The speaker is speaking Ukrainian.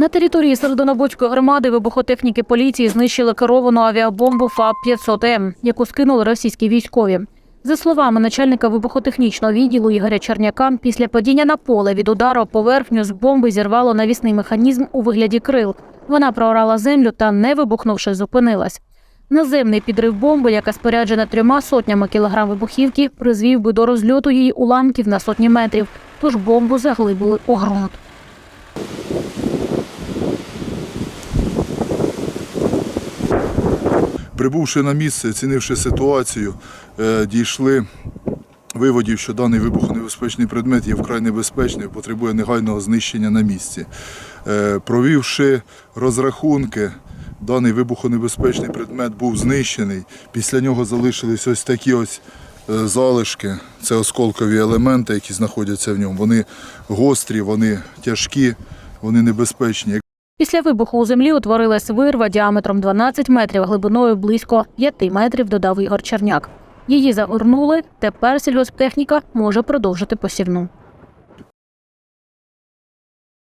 На території Середонобудської громади вибухотехніки поліції знищили керовану авіабомбу ФАП-500М, яку скинули російські військові. За словами начальника вибухотехнічного відділу Ігоря Черняка, після падіння на поле від удару поверхню з бомби зірвало навісний механізм у вигляді крил. Вона проорала землю та, не вибухнувши, зупинилась. Наземний підрив бомби, яка споряджена трьома сотнями кілограм вибухівки, призвів би до розльоту її уламків на сотні метрів, тож бомбу заглибили у ґрунт. Прибувши на місце, оцінивши ситуацію, е, дійшли виводів, що даний вибухонебезпечний предмет є вкрай небезпечний, потребує негайного знищення на місці. Е, Провівши розрахунки, даний вибухонебезпечний предмет був знищений. Після нього залишились ось такі ось е, залишки. Це осколкові елементи, які знаходяться в ньому. Вони гострі, вони тяжкі, вони небезпечні. Після вибуху у землі утворилась вирва діаметром 12 метрів, глибиною близько 5 метрів, додав Ігор Черняк. Її загорнули, тепер сільгосптехніка може продовжити посівну.